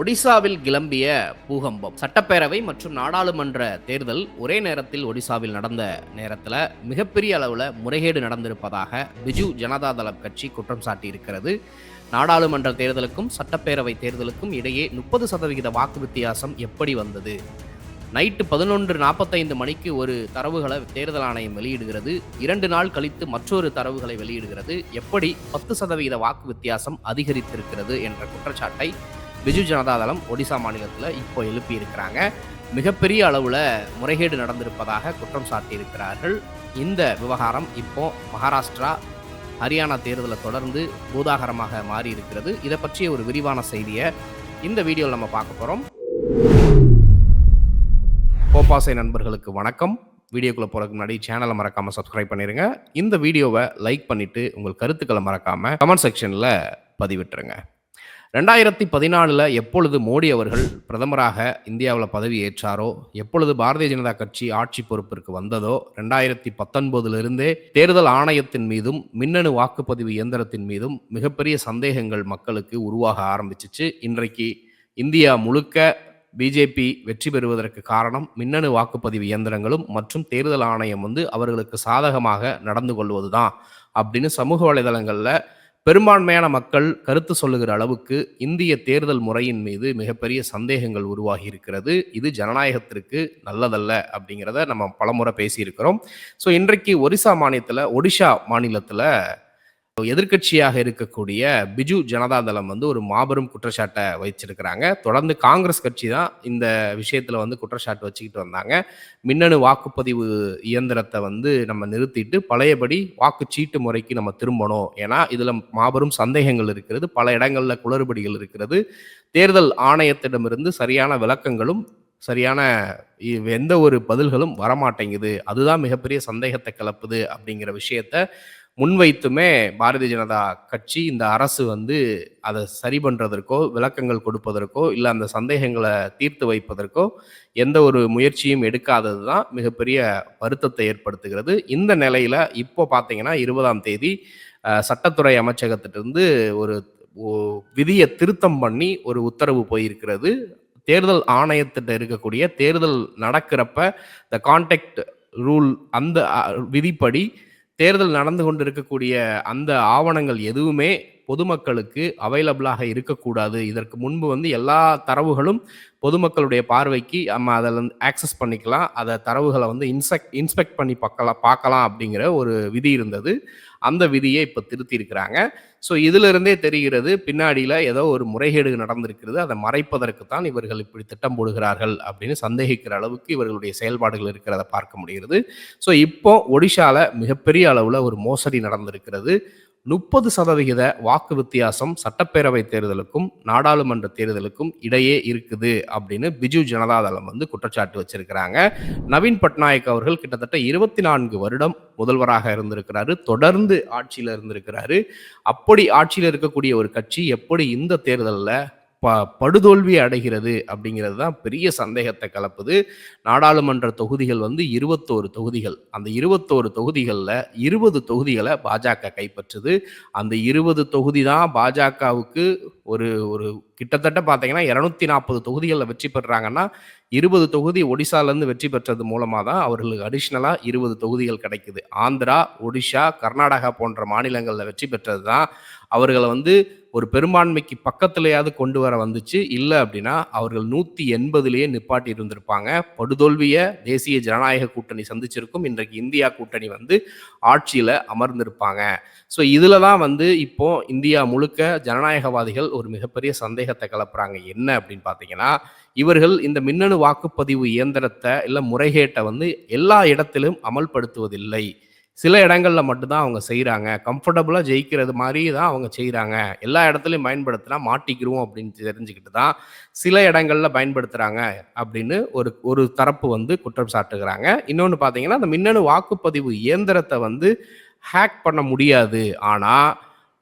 ஒடிசாவில் கிளம்பிய பூகம்பம். சட்டப்பேரவை மற்றும் நாடாளுமன்ற தேர்தல் ஒரே நேரத்தில் ஒடிசாவில் நடந்த நேரத்தில் மிகப்பெரிய அளவில் முறைகேடு நடந்திருப்பதாக பிஜு ஜனதாதளம் கட்சி குற்றம் சாட்டியிருக்கிறது. நாடாளுமன்ற தேர்தலுக்கும் சட்டப்பேரவை தேர்தலுக்கும் இடையே முப்பது சதவிகித வாக்கு வித்தியாசம் எப்படி வந்தது? நைட்டு பதினொன்று நாற்பத்தைந்து மணிக்கு ஒரு தரவுகளை தேர்தல் ஆணையம் வெளியிடுகிறது. இரண்டு நாள் கழித்து மற்றொரு தரவுகளை வெளியிடுகிறது. எப்படி பத்து சதவிகித வாக்கு வித்தியாசம் அதிகரித்திருக்கிறது என்ற குற்றச்சாட்டை பிஜு ஜனதாதளம் ஒடிசா மாநிலத்தில் இப்போ எழுப்பியிருக்கிறாங்க. மிகப்பெரிய அளவில் முறைகேடு நடந்திருப்பதாக குற்றம் சாட்டியிருக்கிறார்கள். இந்த விவகாரம் இப்போ மகாராஷ்டிரா ஹரியானா தேர்தலை தொடர்ந்து பூதாகரமாக மாறி இருக்கிறது இதை பற்றிய ஒரு விரிவான செய்தியை இந்த வீடியோவில் நம்ம பார்க்க போகிறோம் கோபாசை நண்பர்களுக்கு வணக்கம். வீடியோக்குள்ளே போகிறதுக்கு முன்னாடி சேனலை மறக்காமல் சப்ஸ்கிரைப் பண்ணிடுங்க இந்த வீடியோவை லைக் பண்ணிவிட்டு உங்கள் கருத்துக்களை மறக்காமல் கமெண்ட் செக்ஷனில் பதிவிட்டுருங்க. ரெண்டாயிரத்தி பதினாலில் எப்பொழுது மோடி அவர்கள் பிரதமராக இந்தியாவில் பதவி ஏற்றாரோ எப்பொழுது பாரதிய ஜனதா கட்சி ஆட்சி பொறுப்பிற்கு வந்ததோ ரெண்டாயிரத்தி பத்தொன்பதிலிருந்தே தேர்தல் ஆணையத்தின் மீதும் மின்னணு வாக்குப்பதிவு இயந்திரத்தின் மீதும் மிகப்பெரிய சந்தேகங்கள் மக்களுக்கு உருவாக ஆரம்பிச்சிச்சு. இன்றைக்கு இந்தியா முழுக்க பிஜேபி வெற்றி பெறுவதற்கு காரணம் மின்னணு வாக்குப்பதிவு இயந்திரங்களும் மற்றும் தேர்தல் ஆணையம் வந்து அவர்களுக்கு சாதகமாக நடந்து கொள்வது தான் அப்படின்னு சமூக வலைதளங்களில் பெரும்பான்மையான மக்கள் கருத்து சொல்லுகிற அளவுக்கு இந்திய தேர்தல் முறையின் மீது மிகப்பெரிய சந்தேகங்கள் உருவாகி இருக்கிறது இது ஜனநாயகத்திற்கு நல்லதல்ல அப்படிங்கிறத நம்ம பலமுறை பேசியிருக்கிறோம். ஸோ இன்றைக்கு ஒரிசா மாநிலத்தில் ஒடிஷா மாநிலத்தில் எதிர்க்கட்சியாக இருக்கக்கூடிய பிஜு ஜனதா தளம் வந்து ஒரு மாபெரும் குற்றச்சாட்டை வச்சிருக்கிறாங்க தொடர்ந்து காங்கிரஸ் கட்சி தான் இந்த விஷயத்துல வந்து குற்றச்சாட்டு வச்சுக்கிட்டு வந்தாங்க. மின்னணு வாக்குப்பதிவு இயந்திரத்தை வந்து நம்ம நிறுத்திட்டு பழையபடி வாக்குச்சீட்டு முறைக்கு நம்ம திரும்பணும். ஏன்னா இதுல மாபெரும் சந்தேகங்கள் இருக்கிறது. பல இடங்கள்ல குளறுபடிகள் இருக்கிறது. தேர்தல் ஆணையத்திடமிருந்து சரியான விளக்கங்களும் சரியான எந்த ஒரு பதில்களும் வரமாட்டேங்குது. அதுதான் மிகப்பெரிய சந்தேகத்தை கிளப்புது அப்படிங்கிற விஷயத்த முன்வைத்துமே பாரதிய ஜனதா கட்சி இந்த அரசு வந்து அதை சரி பண்ணுறதற்கோ விளக்கங்கள் கொடுப்பதற்கோ இல்லை அந்த சந்தேகங்களை தீர்த்து வைப்பதற்கோ எந்த ஒரு முயற்சியும் எடுக்காதது தான் மிகப்பெரிய வருத்தத்தை ஏற்படுத்துகிறது. இந்த நிலையில் இப்போ பார்த்தீங்கன்னா இருபதாம் தேதி சட்டத்துறை அமைச்சகத்திலிருந்து ஒரு விதியை திருத்தம் பண்ணி ஒரு உத்தரவு போயிருக்கிறது. தேர்தல் ஆணையத்திட்ட இருக்கக்கூடிய தேர்தல் நடக்கிறப்ப இந்த கான்டாக்ட் ரூல் அந்த விதிப்படி தேர்தல் நடந்து கொண்டு இருக்கக்கூடிய அந்த ஆவணங்கள் எதுவுமே பொதுமக்களுக்கு அவைலபிளாக இருக்கக்கூடாது. இதற்கு முன்பு வந்து எல்லா தரவுகளும் பொதுமக்களுடைய பார்வைக்கு நம்ம அதில் வந்து ஆக்சஸ் பண்ணிக்கலாம். அதை தரவுகளை வந்து இன்ஸ்பெக்ட் இன்ஸ்பெக்ட் பண்ணி பார்க்கலாம் பார்க்கலாம் அப்படிங்கிற ஒரு விதி இருந்தது. அந்த விதியை இப்போ திருத்தி இருக்கிறாங்க ஸோ இதிலிருந்தே தெரிகிறது பின்னாடியில் ஏதோ ஒரு முறைகேடு நடந்திருக்கிறது. அதை மறைப்பதற்கு தான் இவர்கள் இப்படி திட்டம் போடுகிறார்கள் அப்படின்னு சந்தேகிக்கிற அளவுக்கு இவர்களுடைய செயல்பாடுகள் இருக்கிறத பார்க்க முடிகிறது. ஸோ இப்போ ஒடிஷாவில் மிகப்பெரிய அளவில் ஒரு மோசடி நடந்திருக்கிறது. முப்பது சதவிகித வாக்கு வித்தியாசம் சட்டப்பேரவை தேர்தலுக்கும் நாடாளுமன்ற தேர்தலுக்கும் இடையே இருக்குது அப்படின்னு பிஜு ஜனதாதளம் வந்து குற்றச்சாட்டு வச்சிருக்கிறாங்க. நவீன் பட்நாயக் அவர்கள் கிட்டத்தட்ட இருபத்தி நான்கு வருடம் முதல்வராக இருந்திருக்கிறாரு தொடர்ந்து ஆட்சியில் இருந்திருக்கிறாரு. அப்படி ஆட்சியில் இருக்கக்கூடிய ஒரு கட்சி எப்படி இந்த தேர்தலில் ப படுதோல்வி அடைகிறது அப்படிங்கிறது தான் பெரிய சந்தேகத்தை கலப்புது. நாடாளுமன்ற தொகுதிகள் வந்து இருபத்தோரு தொகுதிகள். அந்த இருபத்தோரு தொகுதிகளில் இருபது தொகுதிகளை பாஜக கைப்பற்றுது. அந்த இருபது தொகுதி தான் பாஜகவுக்கு ஒரு ஒரு கிட்டத்தட்ட பார்த்தீங்கன்னா இரநூத்தி நாற்பது தொகுதிகளில் வெற்றி பெறுறாங்கன்னா இருபது தொகுதி ஒடிசாலேருந்து வெற்றி பெற்றது மூலமாக தான் அவர்களுக்கு அடிஷ்னலாக இருபது தொகுதிகள் கிடைக்குது. ஆந்திரா ஒடிஷா கர்நாடகா போன்ற மாநிலங்களில் வெற்றி பெற்றது தான் அவர்களை வந்து ஒரு பெரும்பான்மைக்கு பக்கத்துலையாவது கொண்டு வர வந்துச்சு. இல்லை அப்படின்னா அவர்கள் நூற்றி எண்பதுலேயே நிப்பாட்டி இருந்திருப்பாங்க. படுதோல்வியை தேசிய ஜனநாயக கூட்டணி சந்திச்சிருக்கும். இன்றைக்கு இந்தியா கூட்டணி வந்து ஆட்சியில் அமர்ந்திருப்பாங்க. ஸோ இதில் தான் வந்து இப்போ இந்தியா முழுக்க ஜனநாயகவாதிகள் ஒரு மிகப்பெரிய சந்தேகத்தை கிளப்புறாங்க. என்ன அப்படின்னு பார்த்தீங்கன்னா இவர்கள் இந்த மின்னணு வாக்குப்பதிவு இயந்திரத்தை இல்லை முறைகேட்டை வந்து எல்லா இடத்திலும் அமல்படுத்துவதில்லை. சில இடங்களில் மட்டும்தான் அவங்க செய்கிறாங்க கம்ஃபர்டபுளாக ஜெயிக்கிறது மாதிரி தான் அவங்க செய்கிறாங்க எல்லா இடத்துலையும் பயன்படுத்தினா மாட்டிக்கிறோம் அப்படின்னு தெரிஞ்சுக்கிட்டு தான் சில இடங்களில் பயன்படுத்துகிறாங்க அப்படின்னு ஒரு ஒரு தரப்பு வந்து குற்றம் சாட்டுகிறாங்க. இன்னொன்று பார்த்தீங்கன்னா அந்த மின்னணு வாக்குப்பதிவு இயந்திரத்தை வந்து ஹேக் பண்ண முடியாது. ஆனால்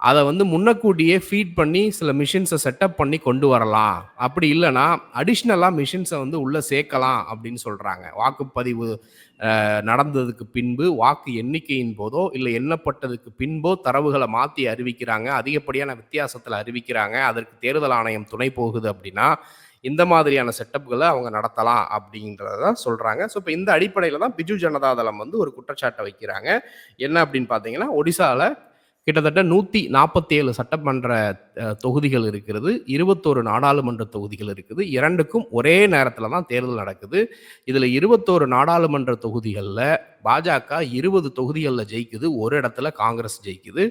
அதை வந்து முன்னக்கூட்டியே ஃபீட் பண்ணி சில மிஷின்ஸை செட்டப் பண்ணி கொண்டு வரலாம். அப்படி இல்லைன்னா அடிஷ்னலாக மிஷின்ஸை வந்து உள்ளே சேர்க்கலாம் அப்படின்னு சொல்கிறாங்க வாக்குப்பதிவு நடந்ததுக்கு பின்பு, வாக்கு எண்ணிக்கையின் போதோ, இல்லை எண்ணப்பட்டதுக்கு பின்போ தரவுகளை மாற்றி அறிவிக்கிறாங்க. அதிகப்படியான வித்தியாசத்தில் அறிவிக்கிறாங்க. அதற்கு தேர்தல் ஆணையம் துணை போகுது அப்படின்னா, இந்த மாதிரியான செட்டப்புகளை அவங்க நடத்தலாம் அப்படின்றத தான் ஸோ, இப்போ இந்த அடிப்படையில் தான் பிஜு ஜனதா தளம் வந்து ஒரு குற்றச்சாட்டை வைக்கிறாங்க. என்ன அப்படின்னு பார்த்தீங்கன்னா, ஒடிசாவில் கிட்டத்தட்ட 147 சட்டமன்ற தொகுதிகள் இருக்கிறது. 21 நாடாளுமன்ற தொகுதிகள் இருக்குது. இரண்டுக்கும் ஒரே நேரத்தில் தான் தேர்தல் நடக்குது. இதில் இருபத்தோரு நாடாளுமன்ற தொகுதிகளில் பாஜக இருபது தொகுதிகளில் ஜெயிக்குது. ஒரு இடத்துல காங்கிரஸ் ஜெயிக்குது.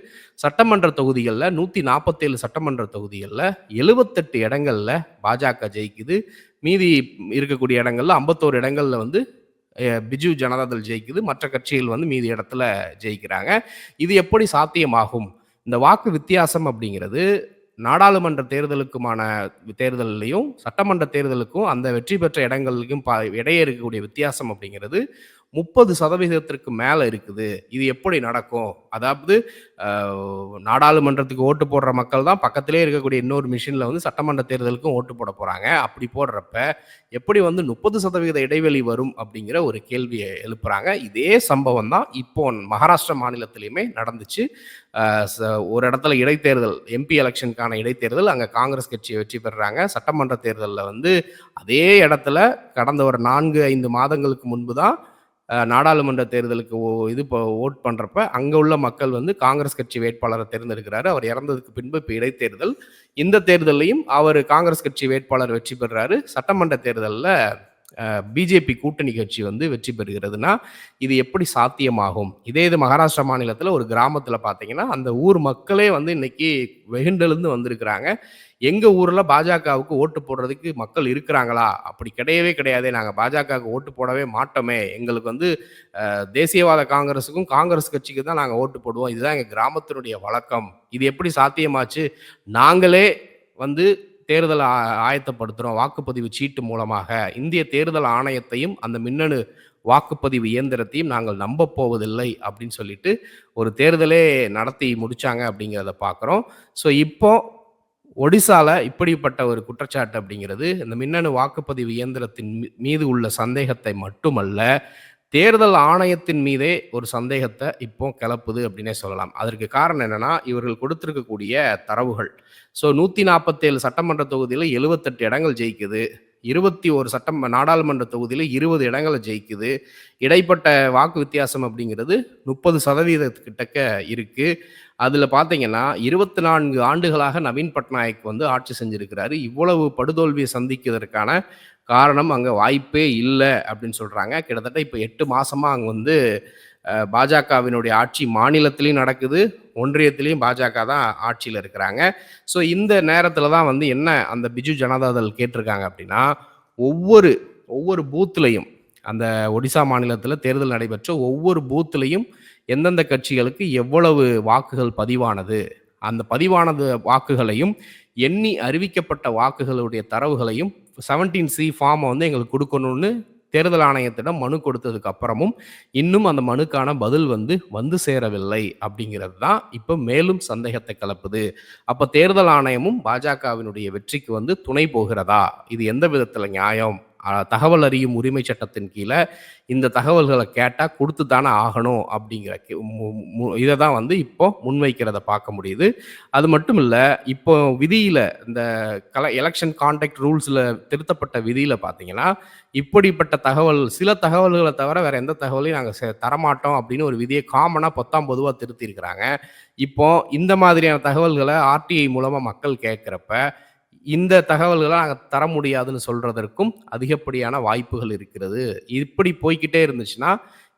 சட்டமன்ற தொகுதிகளில் நூற்றி நாற்பத்தேழு சட்டமன்ற தொகுதிகளில் எழுபத்தெட்டு இடங்களில் பாஜக ஜெயிக்குது. மீதி இருக்கக்கூடிய இடங்களில் ஐம்பத்தோரு இடங்களில் வந்து பிஜு ஜனதாதள் ஜெயிக்குது. மற்ற கட்சிகள் வந்து மீதி இடத்துல ஜெயிக்கிறாங்க. இது எப்படி சாத்தியமாகும்? இந்த வாக்கு வித்தியாசம் அப்படிங்கிறது நாடாளுமன்ற தேர்தலுக்குமான தேர்தல்லயும், சட்டமன்ற தேர்தலுக்கும் அந்த வெற்றி பெற்ற இடங்களுக்கும் ப இடையே இருக்கக்கூடிய வித்தியாசம் அப்படிங்கிறது முப்பது சதவீதத்திற்கு மேலே இருக்குது. இது எப்படி நடக்கும்? அதாவது நாடாளுமன்றத்துக்கு ஓட்டு போடுற மக்கள் தான் பக்கத்திலே இருக்கக்கூடிய இன்னொரு மிஷினில் வந்து சட்டமன்ற தேர்தலுக்கும் ஓட்டு போட போகிறாங்க அப்படி போடுறப்ப, எப்படி வந்து 30% இடைவெளி வரும் அப்படிங்கிற ஒரு கேள்வியை எழுப்புறாங்க. இதே சம்பவம் தான் இப்போ மகாராஷ்டிரா மாநிலத்திலையுமே நடந்துச்சு. ச ஒரு இடத்துல இடைத்தேர்தல் எம்பி எலெக்ஷனுக்கான இடைத்தேர்தல். அங்கே காங்கிரஸ் கட்சி வெற்றி பெறுறாங்க. சட்டமன்ற தேர்தலில் வந்து அதே இடத்துல கடந்த ஒரு 4, 5 மாதங்களுக்கு முன்பு தான் நாடாளுமன்ற தேர்தலுக்கு இது ஓட் வோட் அங்கே உள்ள மக்கள் வந்து காங்கிரஸ் கட்சி வேட்பாளரை தேர்ந்தெடுக்கிறாரு. அவர் இறந்ததுக்கு பின்பு இப்போ இடைத்தேர்தல். இந்த தேர்தலையும் அவர் காங்கிரஸ் கட்சி வேட்பாளர் வெற்றி பெறுறாரு. சட்டமன்ற தேர்தலில் பிஜேபி கூட்டணி கட்சி வந்து வெற்றி பெறுகிறதுனா, இது எப்படி சாத்தியமாகும்? இதே இது மகாராஷ்டிரா மாநிலத்தில் ஒரு கிராமத்தில் பார்த்தீங்கன்னா, அந்த ஊர் மக்களே வந்து இன்னைக்கு வெகுண்டெழுந்து வந்திருக்கிறாங்க. எங்கள் ஊரில் பாஜகவுக்கு ஓட்டு போடுறதுக்கு மக்கள் இருக்கிறாங்களா? அப்படி கிடையவே கிடையாது நாங்கள் பாஜகவுக்கு ஓட்டு போடவே மாட்டோமே. எங்களுக்கு வந்து தேசியவாத காங்கிரஸுக்கும், காங்கிரஸ் கட்சிக்கு தான் நாங்கள் ஓட்டு போடுவோம். இதுதான் எங்கள் கிராமத்தினுடைய வழக்கம். இது எப்படி சாத்தியமாச்சு? நாங்களே வந்து தேர்தலை ஆயத்தப்படுத்துகிறோம் வாக்குப்பதிவு சீட்டு மூலமாக. இந்திய தேர்தல் ஆணையத்தையும், அந்த மின்னணு வாக்குப்பதிவு இயந்திரத்தையும் நாங்கள் நம்ப போவதில்லை அப்படின்னு சொல்லிட்டு, ஒரு தேர்தலே நடத்தி முடிச்சாங்க அப்படிங்கிறத பார்க்குறோம். ஸோ, இப்போ ஒடிசால இப்படிப்பட்ட ஒரு குற்றச்சாட்டு அப்படிங்கிறது, இந்த மின்னணு வாக்குப்பதிவு இயந்திரத்தின் மீது உள்ள சந்தேகத்தை மட்டுமல்ல, தேர்தல் ஆணையத்தின் மீதே ஒரு சந்தேகத்தை இப்போ கிளப்புது அப்படின்னே சொல்லலாம். அதற்கு காரணம் என்னன்னா, இவர்கள் கொடுத்திருக்கக்கூடிய தரவுகள். ஸோ, 147 சட்டமன்ற தொகுதியில் எழுபத்தெட்டு இடங்கள் ஜெயிக்குது. 21 சட்டம் நாடாளுமன்ற தொகுதியில் இருபது இடங்களை ஜெயிக்குது. இடைப்பட்ட வாக்கு வித்தியாசம் அப்படிங்கிறது முப்பது சதவீதத்துக்கிட்டக்க இருக்குது அதில் பார்த்தீங்கன்னா இருபத்தி நான்கு ஆண்டுகளாக நவீன் பட்நாயக் வந்து ஆட்சி செஞ்சிருக்கிறாரு. இவ்வளவு படுதோல்வியை சந்திக்கிறதற்கான காரணம் அங்கே வாய்ப்பே இல்லை அப்படின்னு சொல்கிறாங்க கிட்டத்தட்ட இப்போ எட்டு மாதமாக அங்கே வந்து பாஜகவினுடைய ஆட்சி மாநிலத்திலையும் நடக்குது. ஒன்றியத்திலையும் பாஜக தான் ஆட்சியில் இருக்கிறாங்க. ஸோ, இந்த நேரத்தில் தான் வந்து என்ன அந்த பிஜு ஜனதாதள் கேட்டிருக்காங்க அப்படின்னா, ஒவ்வொரு ஒவ்வொரு பூத்துலையும் அந்த ஒடிசா மாநிலத்தில் தேர்தல் நடைபெற்ற ஒவ்வொரு பூத்துலையும் எந்தெந்த கட்சிகளுக்கு எவ்வளவு வாக்குகள் பதிவானது? அந்த பதிவானது வாக்குகளையும், எண்ணி அறிவிக்கப்பட்ட வாக்குகளுடைய தரவுகளையும் செவன்டீன் சி ஃபார்மை வந்து எங்களுக்கு கொடுக்கணும்னு தேர்தல் ஆணையத்திடம் மனு கொடுத்ததுக்கு அப்புறமும், இன்னும் அந்த மனுக்கான பதில் வந்து வந்து சேரவில்லை அப்படிங்கிறது தான் இப்போ மேலும் சந்தேகத்தை கலப்புது அப்போ தேர்தல் ஆணையமும் பாஜகவினுடைய வெற்றிக்கு வந்து துணை போகிறதா? இது எந்த விதத்தில் நியாயம்? தகவல் அறியும் உரிமை சட்டத்தின் கீழே இந்த தகவல்களை கேட்டால் கொடுத்து தானே ஆகணும் அப்படிங்கிற இதை மு மு தான் வந்து இப்போ முன்வைக்கிறத பார்க்க முடியுது. அது மட்டும் இல்லை இப்போ விதியில் இந்த கல எலெக்ஷன் கான்டாக்ட் ரூல்ஸில் திருத்தப்பட்ட விதியில் பார்த்தீங்கன்னா, இப்படிப்பட்ட தகவல் சில தகவல்களை தவிர வேற எந்த தகவலையும் நாங்கள் செ தரமாட்டோம் அப்படின்னு ஒரு விதியை காமனாக பத்தாம் பொதுவாக திருத்தியிருக்கிறாங்க. இப்போ இந்த மாதிரியான தகவல்களை ஆர்டிஐ மூலமாக மக்கள் கேட்குறப்ப இந்த தகவல்களை நாங்கள் தர முடியாதுன்னு சொல்றதற்கும் அதிகப்படியான வாய்ப்புகள் இருக்கிறது. இப்படி போய்க்கிட்டே இருந்துச்சுன்னா,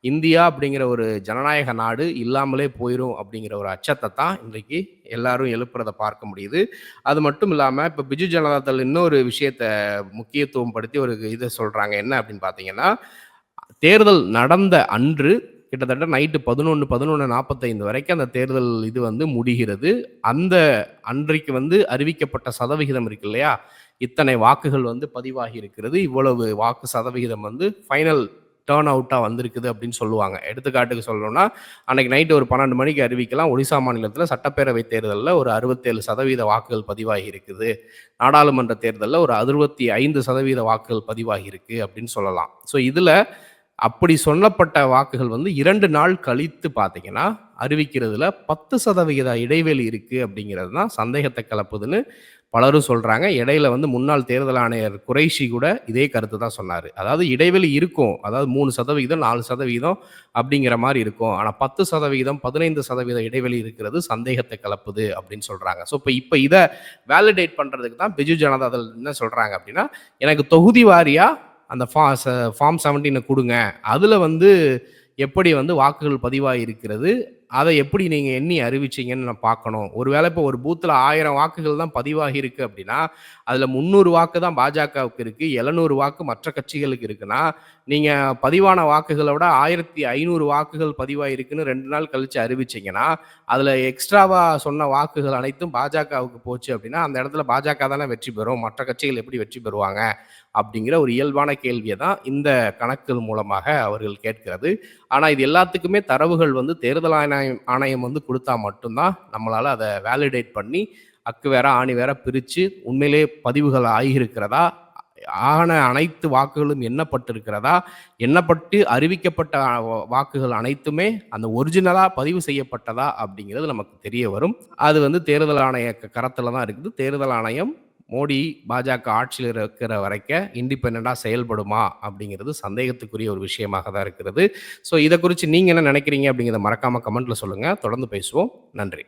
இந்தியா அப்படிங்கிற ஒரு ஜனநாயக நாடு இல்லாமலே போயிடும் அப்படிங்கிற ஒரு அச்சத்தை தான் இன்றைக்கு எல்லாரும் எழுப்புறத பார்க்க முடியுது. அது மட்டும் இல்லாமல் இப்போ பிஜு ஜனதா ஜனதாதள் இன்னொரு விஷயத்த முக்கியத்துவம் படுத்தி ஒரு இதை சொல்கிறாங்க என்ன அப்படின்னு பார்த்தீங்கன்னா, தேர்தல் நடந்த அன்று கிட்டத்தட்ட நைட்டு 11, 11:45 வரைக்கும் அந்த தேர்தல் இது வந்து முடிகிறது. அந்த அன்றைக்கு வந்து அறிவிக்கப்பட்ட சதவிகிதம் இருக்கு இல்லையா? இத்தனை வாக்குகள் வந்து பதிவாகி இருக்கிறது. இவ்வளவு வாக்கு சதவிகிதம் வந்து ஃபைனல் டேர்ன் அவுட்டாக வந்திருக்குது அப்படின்னு சொல்லுவாங்க எடுத்துக்காட்டுக்கு சொல்லணும்னா அன்னைக்கு நைட்டு ஒரு பன்னெண்டு மணிக்கு அறிவிக்கலாம் ஒடிசா மாநிலத்தில் சட்டப்பேரவை தேர்தலில் ஒரு அறுபத்தேழு சதவீத வாக்குகள் பதிவாகி இருக்குது நாடாளுமன்ற தேர்தலில் ஒரு அறுபத்தி ஐந்து சதவீத வாக்குகள் பதிவாகி இருக்கு அப்படின்னு சொல்லலாம் ஸோ இதில் அப்படி சொல்லப்பட்ட வாக்குகள் வந்து இரண்டு நாள் கழித்து பார்த்தீங்கன்னா அறிவிக்கிறதுல பத்து சதவிகித இடைவெளி இருக்கு அப்படிங்கிறது தான் சந்தேகத்தை கலப்புதுன்னு பலரும் சொல்றாங்க. இடையில வந்து முன்னாள் தேர்தல் ஆணையர் குறைஷி கூட இதே கருத்து தான் சொன்னார். அதாவது இடைவெளி இருக்கும். அதாவது மூணு சதவிகிதம் நாலு சதவிகிதம் அப்படிங்கிற மாதிரி இருக்கும். ஆனால் பத்து சதவிகிதம் பதினைந்து சதவீத இடைவெளி இருக்கிறது சந்தேகத்தை கலப்புது அப்படின்னு சொல்றாங்க. ஸோ இப்போ இப்போ இதை வேலிடேட் பண்றதுக்கு தான் பிஜு ஜனதா தள் என்ன சொல்றாங்க அப்படின்னா எனக்கு தொகுதி வாரியா அந்த ஃபா ஃபார்ம் செவன்டீனை கொடுங்க. அதில் வந்து எப்படி வந்து வாக்குகள் பதிவாக இருக்கிறது அதை எப்படி நீங்கள் எண்ணி அறிவிச்சிங்கன்னு நான் பார்க்கணும். ஒருவேளை இப்போ ஒரு பூத்தில் ஆயிரம் வாக்குகள் தான் பதிவாகி இருக்கு அப்படின்னா அதில் முந்நூறு வாக்கு தான் பாஜகவுக்கு இருக்குது எழுநூறு வாக்கு மற்ற கட்சிகளுக்கு இருக்குன்னா நீங்கள் பதிவான வாக்குகளை விட ஆயிரத்தி ஐநூறு வாக்குகள் பதிவாகிருக்குன்னு ரெண்டு நாள் கழித்து அறிவிச்சிங்கன்னா அதில் எக்ஸ்ட்ராவாக சொன்ன வாக்குகள் அனைத்தும் பாஜகவுக்கு போச்சு அப்படின்னா அந்த இடத்துல பாஜக தானே வெற்றி பெறும் மற்ற கட்சிகள் எப்படி வெற்றி பெறுவாங்க அப்படிங்கிற ஒரு இயல்பான கேள்வியை தான் இந்த கணக்குகள் மூலமாக அவர்கள் கேட்கிறது. ஆனால் இது எல்லாத்துக்குமே தரவுகள் வந்து தேர்தல் ஆணையம் ஆணையம் வந்து கொடுத்தா மட்டும்தான் நம்மளால் அதை வேலிடேட் பண்ணி அக்கு வேற ஆணி வேற பிரித்து உண்மையிலே பதிவுகள் ஆகியிருக்கிறதா? ஆன அனைத்து வாக்குகளும் எண்ணப்பட்டிருக்கிறதா? எண்ணப்பட்டு அறிவிக்கப்பட்ட வாக்குகள் அனைத்துமே அந்த ஒரிஜினலாக பதிவு செய்யப்பட்டதா? அப்படிங்கிறது நமக்கு தெரிய வரும். அது வந்து தேர்தல் ஆணைய கரத்தில் தான் இருக்குது. தேர்தல் ஆணையம் மோடி பாஜக ஆட்சியில் இருக்கிற வரைக்கும் இண்டிபெண்ட்டாக செயல்படுமா அப்படிங்கிறது சந்தேகத்துக்குரிய ஒரு விஷயமாக தான் இருக்கிறது. ஸோ இதை குறித்து நீங்கள் என்ன நினைக்கிறீங்க அப்படிங்கிறத மறக்காமல் கமெண்ட்டில் சொல்லுங்கள் தொடர்ந்து பேசுவோம். நன்றி.